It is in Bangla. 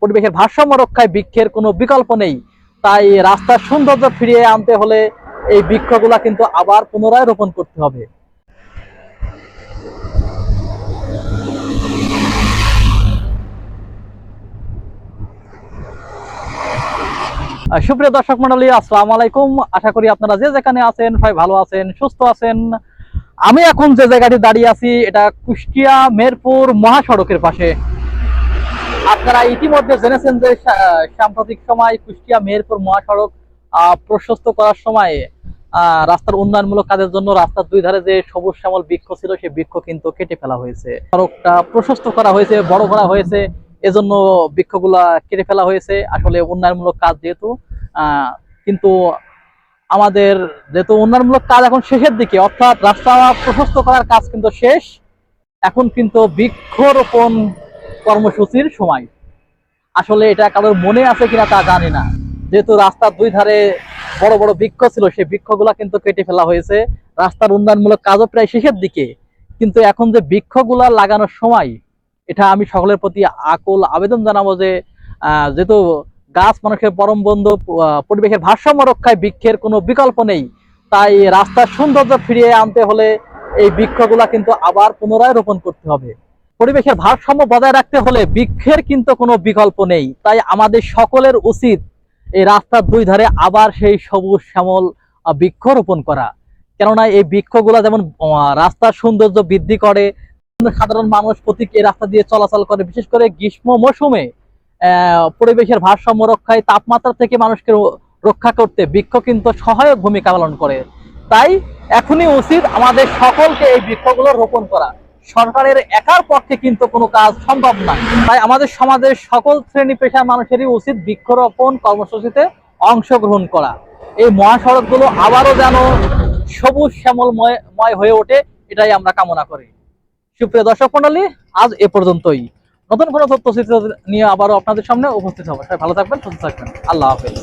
পরিবেশের ভারসাম্য রক্ষায় বৃক্ষের কোনো বিকল্প নেই। তাই রাস্তার সৌন্দর্য ফিরিয়ে আনতে হলে এই বৃক্ষগুলা কিন্তু আবার পুনরায় রোপণ করতে হবে। সুপ্রিয় দর্শক মন্ডলী আসসালামু আলাইকুম। আশা করি আপনারা যে যেখানে আছেন, সবাই ভালো আছেন, সুস্থ আছেন। আমি এখন যে জায়গাটি দাঁড়িয়ে আছি, এটা কুষ্টিয়া মেরপুর মহাসড়কের পাশে। আপনারা ইতিমধ্যে জেনেছেন যে সাম্প্রতিক সময় কুষ্টিয়া, মেহেরপুর, মহাসড়ক প্রশস্ত করার সময় রাস্তার উন্নয়নমূলক কাজের জন্য রাস্তার দুই ধারে যে সবুজ শ্যামল বৃক্ষ ছিল, সেই বৃক্ষ কিন্তু কেটে ফেলা হয়েছে। সড়কটা প্রশস্ত করা হয়েছে, বড় করা হয়েছে, এজন্য বৃক্ষগুলা কেটে ফেলা হয়েছে। আসলে উন্নয়নমূলক কাজ যেহেতু কিন্তু আমাদের যেহেতু উন্নয়নমূলক কাজ এখন শেষের দিকে, অর্থাৎ রাস্তা প্রশস্ত করার কাজ কিন্তু শেষ। এখন কিন্তু বৃক্ষরোপণ কর্মসূচির সময়। আসলে এটা কারোর মনে আছে কিনা তা জানি না। যেহেতু রাস্তার দুই ধারে বড় বড় বৃক্ষ ছিল, সেই বৃক্ষগুলা কিন্তু কেটে ফেলা হয়েছে। রাস্তার উন্নয়নমূলক কাজও প্রায় শেষের দিকে। কিন্তু এখন যে বৃক্ষগুলা লাগানোর সময়, এটা আমি সকলের প্রতি আকুল আবেদন জানাব যে যেহেতু গাছ মানুষের পরম বন্ধু পরিবেশের ভারসাম্য রক্ষায় বৃক্ষের কোনো বিকল্প নেই। তাই রাস্তার সৌন্দর্য ফিরিয়ে আনতে হলে এই বৃক্ষগুলা কিন্তু আবার পুনরায় রোপণ করতে হবে। পরিবেশের ভারসাম্য বজায় রাখতে হলে বৃক্ষের কিন্তু কোনো বিকল্প নেই। তাই আমাদের সকলের উচিত এই রাস্তার দুই ধারে আবার সেই সবুজ শ্যামল বৃক্ষ রোপণ করা। কেননা এই বৃক্ষগুলা যেমন রাস্তার সৌন্দর্য বৃদ্ধি করে সাধারণ মানুষ প্রতীক এই রাস্তা দিয়ে চলাচল করে। বিশেষ করে গ্রীষ্ম মৌসুমে পরিবেশের ভারসাম্য রক্ষায় তাপমাত্রা থেকে মানুষকে রক্ষা করতে বৃক্ষ কিন্তু সহায়ক ভূমিকা পালন করে। তাই এখনই উচিত আমাদের সকলকে এই বৃক্ষগুলো রোপণ করা। সরকারের একার পক্ষে কিন্তু কোনো কাজ সম্ভব না। তাই আমাদের সমাজের সকল শ্রেণি পেশার মানুষেরই উচিত বৃক্ষরোপণ কর্মসূচিতে অংশগ্রহণ করা। এই মহাসড়কগুলো আবারও যেন সবুজ শ্যামলময় ময় হয়ে ওঠে, এটাই আমরা কামনা করি। সুপ্রিয় দর্শক মন্ডলী আজ এ পর্যন্তই। নতুন কোনো তথ্য নিয়ে আবারও আপনাদের সামনে উপস্থিত হব। সবাই ভালো থাকবেন, সুস্থ থাকবেন। আল্লাহ হাফেজ।